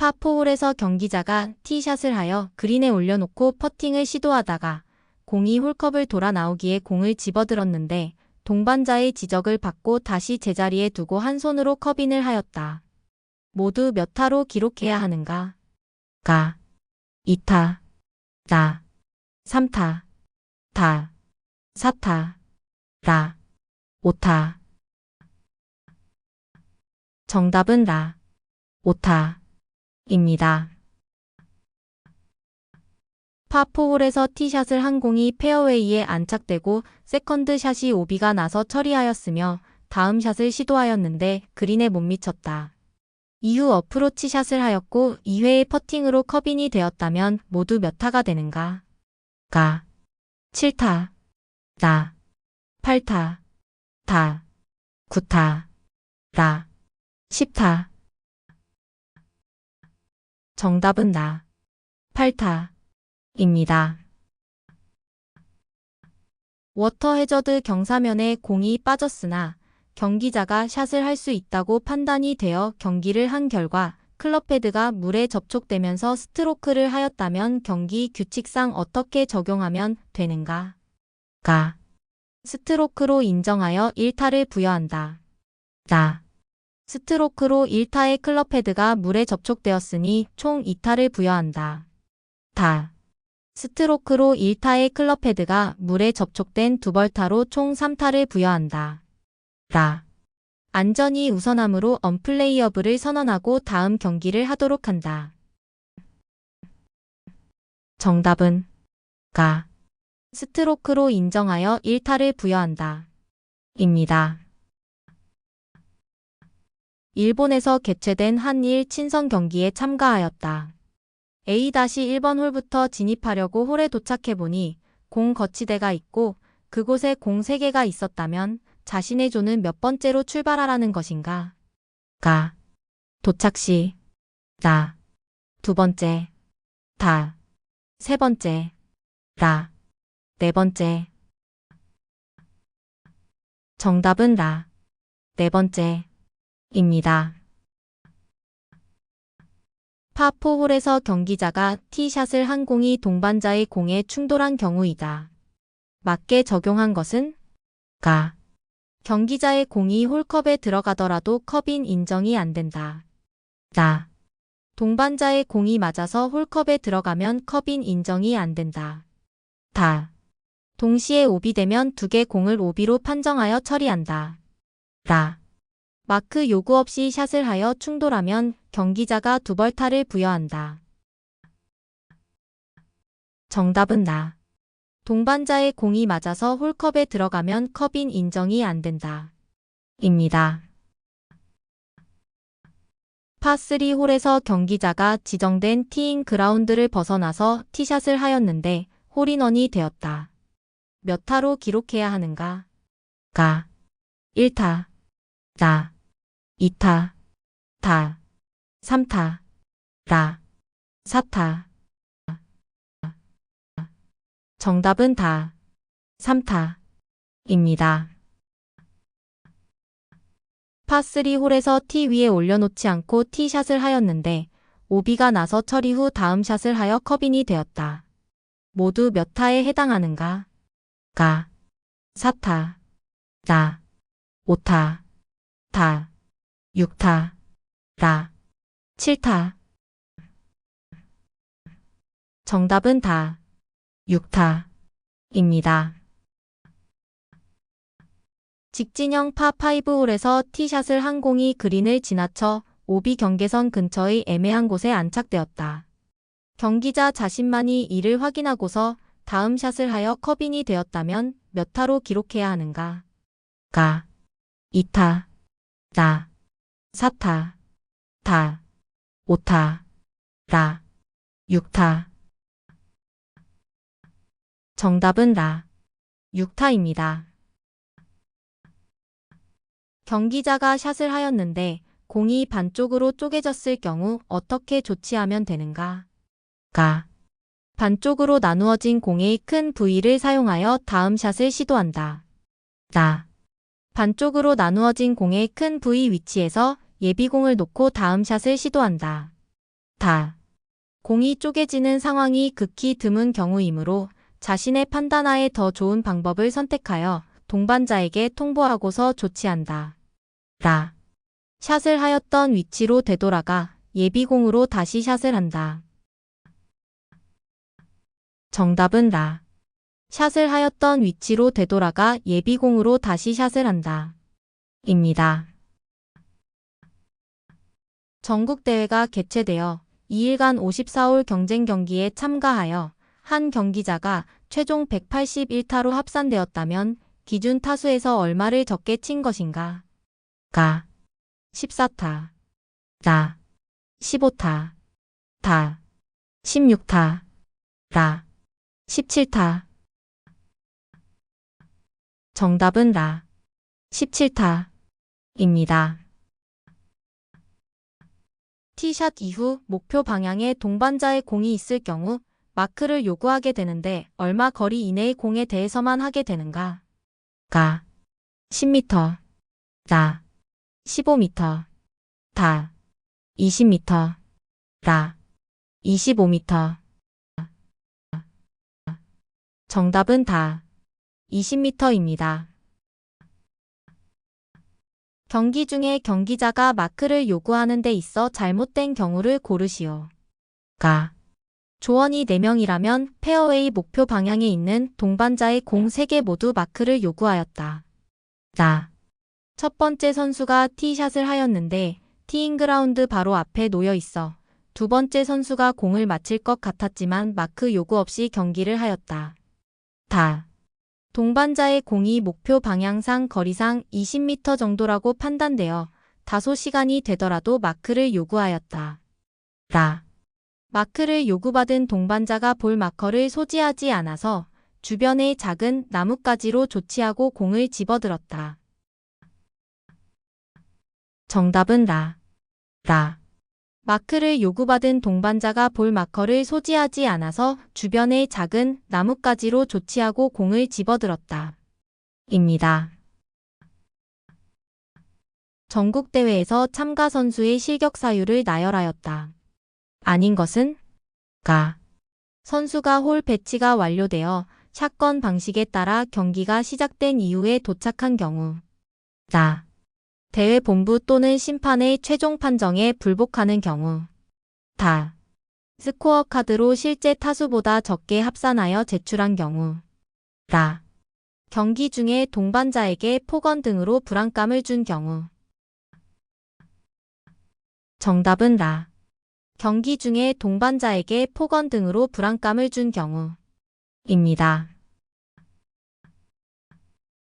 파4홀에서 경기자가 티샷을 하여 그린에 올려놓고 퍼팅을 시도하다가 공이 홀컵을 돌아 나오기에 공을 집어들었는데 동반자의 지적을 받고 다시 제자리에 두고 한 손으로 컵인을 하였다. 모두 몇 타로 기록해야 하는가? 가, 2타, 나, 3타, 다, 4타, 라, 5타. 정답은 라, 5타. 입니다. 파4홀에서 티샷을 한 공이 페어웨이에 안착되고 세컨드 샷이 오비가 나서 처리하였으며 다음 샷을 시도하였는데 그린에 못 미쳤다. 이후 어프로치 샷을 하였고 2회의 퍼팅으로 컵인이 되었다면 모두 몇 타가 되는가? 가 7타, 나 8타, 다 9타, 라 10타. 정답은 나 8타. 입니다. 워터 해저드 경사면에 공이 빠졌으나 경기자가 샷을 할 수 있다고 판단이 되어 경기를 한 결과 클럽 헤드가 물에 접촉되면서 스트로크를 하였다면 경기 규칙상 어떻게 적용하면 되는가? 가. 스트로크로 인정하여 1타를 부여한다. 나. 스트로크로 1타의 클럽 헤드가 물에 접촉되었으니 총 2타를 부여한다. 다. 스트로크로 1타의 클럽 헤드가 물에 접촉된 두 벌타로 총 3타를 부여한다. 라. 안전이 우선함으로 언플레이어블을 선언하고 다음 경기를 하도록 한다. 정답은 가. 스트로크로 인정하여 1타를 부여한다. 입니다. 일본에서 개최된 한일 친선 경기에 참가하였다. A-1번 홀부터 진입하려고 홀에 도착해보니 공 거치대가 있고 그곳에 공 3개가 있었다면 자신의 조는 몇 번째로 출발하라는 것인가? 가. 도착 시. 나. 두 번째. 다. 세 번째. 라. 네 번째. 정답은 라. 네 번째. 입니다. 파4홀에서 경기자가 티샷을 한 공이 동반자의 공에 충돌한 경우이다. 맞게 적용한 것은 가. 경기자의 공이 홀컵에 들어가더라도 컵인 인정이 안 된다. 나. 동반자의 공이 맞아서 홀컵에 들어가면 컵인 인정이 안 된다. 다. 동시에 오비되면 두 개 공을 오비로 판정하여 처리한다. 라. 마크 요구 없이 샷을 하여 충돌하면 경기자가 두 벌타를 부여한다. 정답은 나. 동반자의 공이 맞아서 홀컵에 들어가면 컵인 인정이 안 된다. 입니다. 파3 홀에서 경기자가 지정된 티잉 그라운드를 벗어나서 티샷을 하였는데 홀인원이 되었다. 몇 타로 기록해야 하는가? 가. 1타. 나. 2타. 다. 3타. 라. 4타. 정답은 다. 3타. 입니다. 파3 홀에서 티 위에 올려놓지 않고 티샷을 하였는데 오비가 나서 처리 후 다음 샷을 하여 컵인이 되었다. 모두 몇 타에 해당하는가? 가. 4타. 나. 5타. 다. 6타. 라. 7타. 정답은 다. 6타. 입니다. 직진형 파5홀에서 티샷을 한 공이 그린을 지나쳐 오비 경계선 근처의 애매한 곳에 안착되었다. 경기자 자신만이 이를 확인하고서 다음 샷을 하여 컵인이 되었다면 몇 타로 기록해야 하는가? 가. 2타. 나. 4타. 다. 5타. 라. 6타. 정답은 라. 6타입니다. 경기자가 샷을 하였는데 공이 반쪽으로 쪼개졌을 경우 어떻게 조치하면 되는가? 가. 반쪽으로 나누어진 공의 큰 부위를 사용하여 다음 샷을 시도한다. 나. 반쪽으로 나누어진 공의 큰 부위 위치에서 예비공을 놓고 다음 샷을 시도한다. 다. 공이 쪼개지는 상황이 극히 드문 경우이므로 자신의 판단하에 더 좋은 방법을 선택하여 동반자에게 통보하고서 조치한다. 라. 샷을 하였던 위치로 되돌아가 예비공으로 다시 샷을 한다. 정답은 라. 샷을 하였던 위치로 되돌아가 예비공으로 다시 샷을 한다. 입니다. 전국대회가 개최되어 2일간 54홀 경쟁 경기에 참가하여 한 경기자가 최종 181타로 합산되었다면 기준 타수에서 얼마를 적게 친 것인가? 가. 14타. 나 15타. 다 16타. 라. 17타 정답은 라. 17타 입니다. 티샷 이후 목표 방향에 동반자의 공이 있을 경우 마크를 요구하게 되는데 얼마 거리 이내의 공에 대해서만 하게 되는가? 가. 10m 나 15m 다. 20m 라. 25m 정답은 다 20m입니다. 경기 중에 경기자가 마크를 요구하는 데 있어 잘못된 경우를 고르시오. 가. 조원이 4명이라면 페어웨이 목표 방향에 있는 동반자의 공 3개 모두 마크를 요구하였다. 나. 첫 번째 선수가 티샷을 하였는데 티잉 그라운드 바로 앞에 놓여 있어 두 번째 선수가 공을 맞힐 것 같았지만 마크 요구 없이 경기를 하였다. 다. 동반자의 공이 목표 방향상 거리상 20m 정도라고 판단되어 다소 시간이 되더라도 마크를 요구하였다. 라. 마크를 요구받은 동반자가 볼 마커를 소지하지 않아서 주변의 작은 나뭇가지로 조치하고 공을 집어들었다. 정답은 라. 라. 마크를 요구받은 동반자가 볼 마커를 소지하지 않아서 주변의 작은 나뭇가지로 조치하고 공을 집어들었다. 입니다. 전국대회에서 참가 선수의 실격 사유를 나열하였다. 아닌 것은? 가. 선수가 홀 배치가 완료되어 샷건 방식에 따라 경기가 시작된 이후에 도착한 경우. 나. 대회 본부 또는 심판의 최종 판정에 불복하는 경우. 다. 스코어 카드로 실제 타수보다 적게 합산하여 제출한 경우. 라. 경기 중에 동반자에게 폭언 등으로 불안감을 준 경우. 정답은 라. 경기 중에 동반자에게 폭언 등으로 불안감을 준 경우. 입니다.